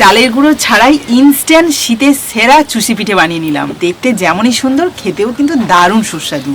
চালের গুঁড়ো ছাড়াই ইনস্ট্যান্ট শীতের সেরা চুষি পিঠে বানিয়ে নিলাম। দেখতে যেমনই সুন্দর, খেতেও কিন্তু দারুণ সুস্বাদু।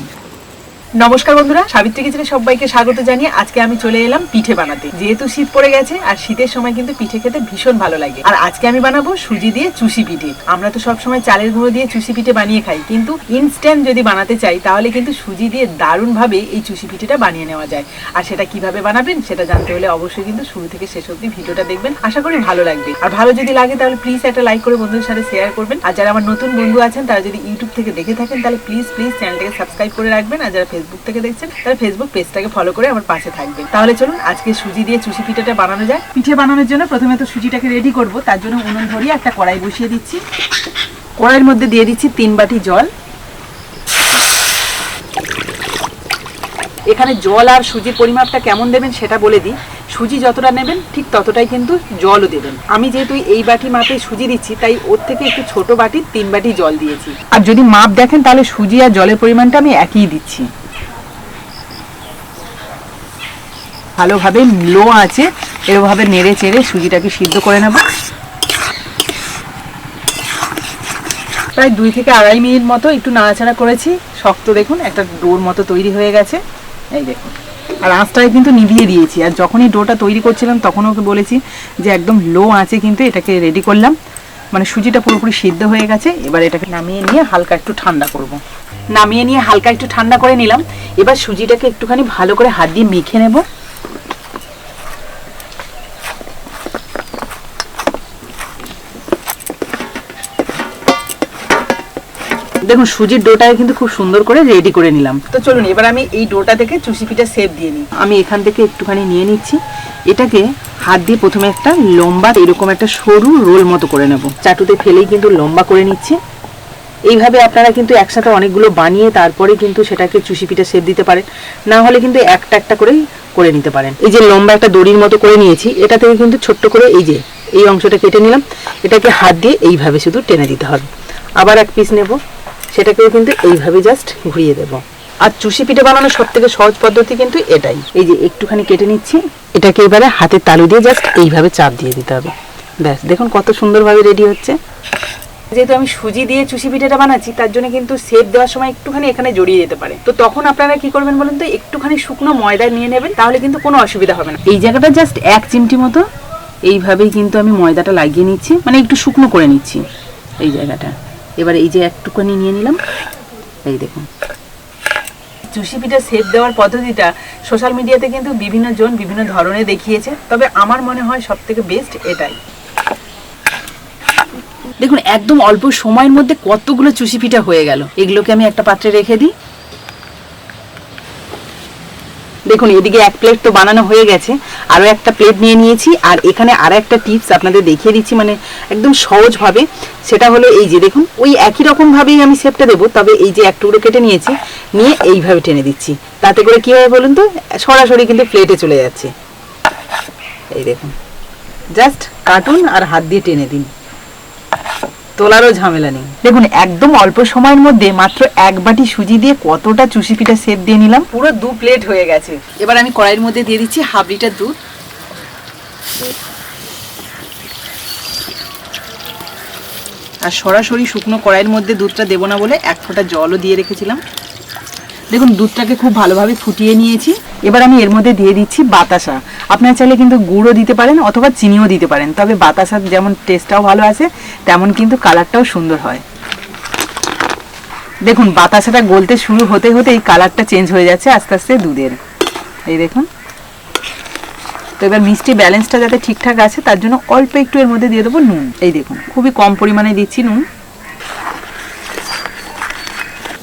নমস্কার বন্ধুরা, সাবিত্রী কিচেনে সবাইকে স্বাগত জানিয়ে আজকে আমি চলে এলাম পিঠে বানাতে। যেহেতু শীত পড়ে গেছে আর শীতের সময় কিন্তু পিঠে খেতে ভীষণ ভালো লাগে। আর আজকে আমি বানাবো সুজি দিয়ে চুষি পিঠে। আমরা তো সব সময় চালের গুঁড়ো দিয়ে চুষি পিঠে বানিয়ে খাই, কিন্তু ইনস্ট্যান্ট যদি বানাতে চাই, তাহলে কিন্তু সুজি দিয়ে দারুণ ভাবে এই চুষি পিঠেটা বানিয়ে নেওয়া যায়। আর সেটা কীভাবে বানাবেন সেটা জানতে হলে অবশ্যই কিন্তু শুরু থেকে শেষ অবধি ভিডিওটা দেখবেন। আশা করি ভালো লাগবে। আর ভালো যদি লাগে, তাহলে প্লিজ একটা লাইক করে বন্ধুদের সাথে শেয়ার করবেন। আর যারা আমার নতুন বন্ধু আছেন, তারা যদি ইউটিউব থেকে দেখে থাকেন, তাহলে প্লিজ প্লিজ চ্যানেলটাকে সাবস্ক্রাইব করে রাখবেন। আর যারা ফেসবুক থেকে দেখছেন, তাহলে ফেসবুক পেজটাকে ফলো করে আমার পাশে থাকবেন। তাহলে চলুন, আজকে সুজি দিয়ে চুষি পিঠাটা বানানো যায়। পিঠে বানানোর জন্য প্রথমে তো সুজিটাকে রেডি করব, তার জন্য উনুন ধরিয়ে একটা কড়াই বসিয়ে দিচ্ছি। কড়াইয়ের মধ্যে দিয়ে দিচ্ছি তিন বাটি জল। এখানে জল আর সুজির পরিমাপটা কেমন দেবেন সেটা বলে দিই। সুজি যতটা নেবেন, ঠিক ততটাই কিন্তু জলও দেবেন। আমি যেহেতু এই বাটি মাপে সুজি দিচ্ছি, তাই ওর থেকে একটু ছোট বাটি তিন বাটি জল দিয়েছি। আর যদি মাপ দেখেন, তাহলে সুজি আর জলের পরিমাণটা আমি একই দিচ্ছি। ভালোভাবে লো আছে এরভাবে নেড়ে চেড়ে সুজিটাকে সিদ্ধ করে নেব। প্রায় দুই থেকে আড়াই মিনিট মতো একটু নাড়াচাড়া করেছি। শক্ত দেখুন, একটা ডোর মতো তৈরি হয়ে গেছে। এই দেখুন। আর আঁচটাকে কিন্তু নিভিয়ে দিয়েছি। আর যখনই ডোটা তৈরি করছিলাম তখন ওকে বলেছি যে একদম লো আঁচে কিন্তু এটাকে রেডি করলাম। মানে সুজিটা পুরোপুরি সিদ্ধ হয়ে গেছে। এবার এটাকে নামিয়ে নিয়ে হালকা একটু ঠান্ডা করব। নামিয়ে নিয়ে হালকা একটু ঠান্ডা করে নিলাম। এবার সুজিটাকে একটুখানি ভালো করে হাত দিয়ে মেখে নেব। দেখুন সুজির ডোটাকে কিন্তু খুব সুন্দর করে রেডি করে নিলাম। তো চলুন এবার আমি এই ডোটা থেকে চুষি পিঠা সেপ দিয়ে নিই। আমি এখান থেকে একটুখানি নিয়ে নিচ্ছি। এটাকে হাত দিয়ে প্রথমে একটা লম্বা এরকম একটা সরু রোল মতো করে নেব। চাটুতে ফেলেই কিন্তু লম্বা করে নিচ্ছি। এইভাবে আপনারা কিন্তু একসাথে অনেকগুলো বানিয়ে তারপরে কিন্তু সেটাকে চুষি পিঠা সেপ দিতে পারেন। না হলে কিন্তু একটা একটা করেই করে নিতে পারেন। এই যে লম্বা একটা দড়ির মতো করে নিয়েছি এটা থেকে কিন্তু ছোট্ট করে এই যে এই অংশটা কেটে নিলাম। এটাকে হাত দিয়ে এইভাবে শুধু টেনে দিতে হবে। আবার এক পিস নেব। সেটাকেও কিন্তু এইভাবে জাস্ট ঘুরিয়ে দেব। আর চুষি পিঠে বানানোর সব থেকে সহজ পদ্ধতি কিন্তু এটাই। এই যে একটুখানি কেটে নিচ্ছি, এটাকে এবারে হাতের তালু দিয়ে জাস্ট এইভাবে চাপ দিয়ে দিতে হবে। ব্যাস, দেখুন কত সুন্দরভাবে রেডি হচ্ছে। যেহেতু আমি সুজি দিয়ে চুষি পিঠাটা বানাচ্ছি, তার জন্য কিন্তু সেপ দেওয়ার সময় একটুখানি এখানে জড়িয়ে যেতে পারে। তো তখন আপনারা কি করবেন বলুন তো, একটুখানি শুকনো ময়দা নিয়ে নেবেন, তাহলে কিন্তু কোনো অসুবিধা হবে না। এই জায়গাটা জাস্ট এক চিমটি মতো এইভাবেই কিন্তু আমি ময়দাটা লাগিয়ে নিচ্ছি মানে একটু শুকনো করে নিচ্ছি এই জায়গাটা। এবার এই যে একটুখানি নিয়ে নিলাম। এই দেখুন। চুষি পিঠা সেপ দেওয়ার পদ্ধতিটা সোশ্যাল মিডিয়াতে কিন্তু বিভিন্ন জন বিভিন্ন ধরনের দেখিয়েছে তবে আমার মনে হয় সব থেকে বেস্ট এটাই। দেখুন একদম অল্প সময়ের মধ্যে কতগুলো চুষি পিঠা হয়ে গেল। এগুলোকে আমি একটা পাত্রে রেখে দিই। দেখুন, এদিকে এক প্লেট তো বানানো হয়ে গেছে। আরও একটা প্লেট নিয়ে নিয়েছি, আর এখানে আর একটা টিপস আপনাদের দেখিয়ে দিচ্ছি মানে একদম সহজভাবে। সেটা হলো এই যে, দেখুন, ওই একই রকমভাবেই আমি শেপটা দেবো, তবে এই যে এক টুকরো কেটে নিয়েছি, নিয়ে এইভাবে টেনে দিচ্ছি। তাতে করে কী হবে বলুন তো, সরাসরি কিন্তু প্লেটে চলে যাচ্ছে। এই দেখুন জাস্ট কাটুন আর হাত দিয়ে টেনে দিন। তোলারও ঝামেলা নেই। দেখুন একদম অল্প সময়ের মধ্যে মাত্র এক বাটি সুজি দিয়ে কতটা চুষি পিঠা সেপ দিয়ে নিলাম। পুরো দু প্লেট হয়ে গেছে। এবার আমি কড়াইয়ের মধ্যে দিয়ে দিচ্ছি হাফ লিটার দুধ। আর সরাসরি শুকনো কড়াইয়ের মধ্যে দুধটা দেবো না বলে এক ফোঁটা জলও দিয়ে রেখেছিলাম। দেখুন দুধটাকে খুব ভালোভাবে ফুটিয়ে নিয়েছি। এবার আমি এর মধ্যে দিয়ে দিচ্ছি বাতাসা। আপনারা চাইলে কিন্তু গুঁড়ো দিতে পারেন অথবা চিনিও দিতে পারেন। তবে বাতাসার যেমন টেস্টটাও ভালো আছে, তেমন কিন্তু কালারটাও সুন্দর হয়। দেখুন, বাতাসাটা গলতে শুরু হতে হতে এই কালারটা চেঞ্জ হয়ে যাচ্ছে আস্তে আস্তে দুধের। এই দেখুন। তো এবার মিষ্টি ব্যালেন্সটা যাতে ঠিকঠাক আছে, তার জন্য অল্প একটু এর মধ্যে দিয়ে দেবো নুন। এই দেখুন, খুবই কম পরিমাণে দিচ্ছি নুন।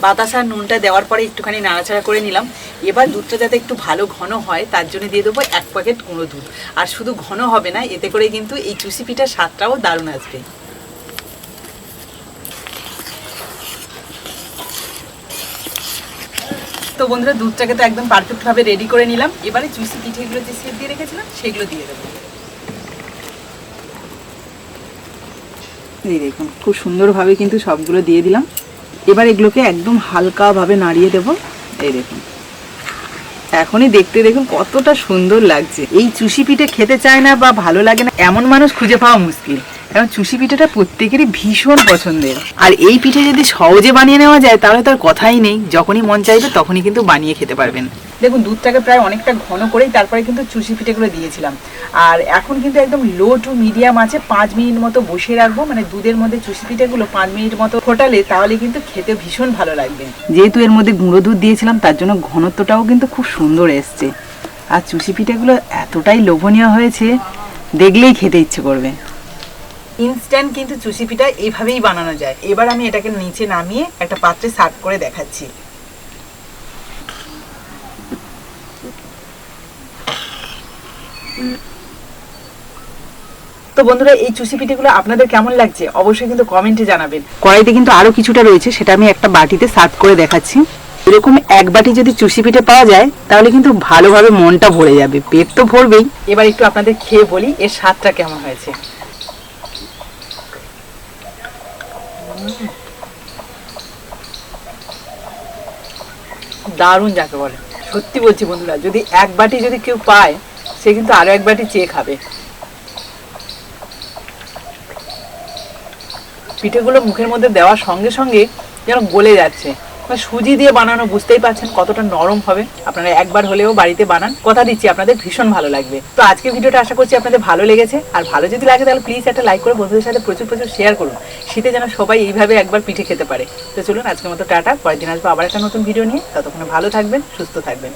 বাতাসা নুনটা দেওয়ার পরে একটুখানি নাড়াচাড়া করে নিলাম। এবার দুধটা যাতে একটু ভালো ঘন হয়, তার জন্য দিয়ে দেবো এক প্যাকেট গুঁড়ো দুধ। আর শুধু ঘন হবে না, এতে করে কিন্তু এই চুষি পিঠার স্বাদটাও দারুণ আসবে। তো বন্ধুরা, দুধটাকে তো একদম পারফেক্ট ভাবে রেডি করে নিলাম। এবারে চুষি পিঠেগুলো যে সেট দিয়ে রেখেছিলাম, সেগুলো দিয়ে দেবো। এই দেখুন, খুব সুন্দরভাবে কিন্তু সবগুলো দিয়ে দিলাম। এবার এগুলোকে একদম হালকাভাবে নাড়িয়ে দেবো। এই দেখুন। এখনই দেখতে দেখুন কতটা সুন্দর লাগছে। এই চুষি পিঠে খেতে চায় না বা ভালো লাগে না, এমন মানুষ খুঁজে পাওয়া মুশকিল। কারণ চুষি পিঠাটা প্রত্যেকেরই ভীষণ পছন্দের। আর এই পিঠে যদি সহজে বানিয়ে নেওয়া যায়, তাহলে তার কথাই নেই। যখনই মন চাইবে, তখনই কিন্তু বানিয়ে খেতে পারবেন। দেখুন, দুধটাকে প্রায় অনেকটা ঘন করেই তারপরে কিন্তু চুষি পিঠেগুলো দিয়েছিলাম। আর এখন কিন্তু একদম লো টু মিডিয়াম আছে, পাঁচ মিনিট মতো বসিয়ে রাখব মানে দুধের মধ্যে চুষি পিঠেগুলো পাঁচ মিনিট মতো ফোটালে তাহলে কিন্তু খেতে ভীষণ ভালো লাগবে। যেহেতু এর মধ্যে গুঁড়ো দুধ দিয়েছিলাম, তার জন্য ঘনত্বটাও কিন্তু খুব সুন্দর এসছে। আর চুষি পিঠেগুলো এতটাই লোভনীয় হয়েছে, দেখলেই খেতে ইচ্ছে করবে। ইনস্ট্যান্ট কিন্তু চুষি পিঠা এইভাবেই বানানো যায়। এবার আমি এটাকে নিচে নামিয়ে একটা পাত্রে সার্ভ করে দেখাচ্ছি। তো বন্ধুরা এই চুষি পিঠেগুলো আপনাদের কেমন লাগছে? অবশ্যই কিন্তু কমেন্টে জানাবেন। কড়াইতে কিন্তু আরও কিছুটা রয়েছে সেটা আমি একটা বাটিতে সার্ভ করে দেখাচ্ছি। এরকম এক বাটি যদি চুষি পিঠে পাওয়া যায় তাহলে কিন্তু ভালোভাবে মনটা ভরে যাবে। পেট তো ভরবেই। এবার একটু আপনাদের খেয়ে বলি এর স্বাদটা কেমন হয়েছে। দারুণ যাকে বলে। সত্যি বলছি বন্ধুরা যদি এক বাটি যদি কেউ পায় সে কিন্তু আরও এক বাটি চেয়ে খাবে। পিঠেগুলো মুখের মধ্যে দেওয়ার সঙ্গে সঙ্গে যেন গলে যাচ্ছে। মানে সুজি দিয়ে বানানো বুঝতেই পারছেন কতটা নরম হবে। আপনারা একবার হলেও বাড়িতে বানান। কথা দিচ্ছি, আপনাদের ভীষণ ভালো লাগবে। তো আজকে ভিডিওটা আশা করছি আপনাদের ভালো লেগেছে। আর ভালো যদি লাগে তাহলে প্লিজ একটা লাইক করে বন্ধুদের সাথে প্রচুর প্রচুর শেয়ার করুন। শীতে যেন সবাই এইভাবে একবার পিঠে খেতে পারে। তো চলুন আজকের মতো টাটা। পরের দিন আসব আবার একটা নতুন ভিডিও নিয়ে। ততক্ষণে ভালো থাকবেন, সুস্থ থাকবেন।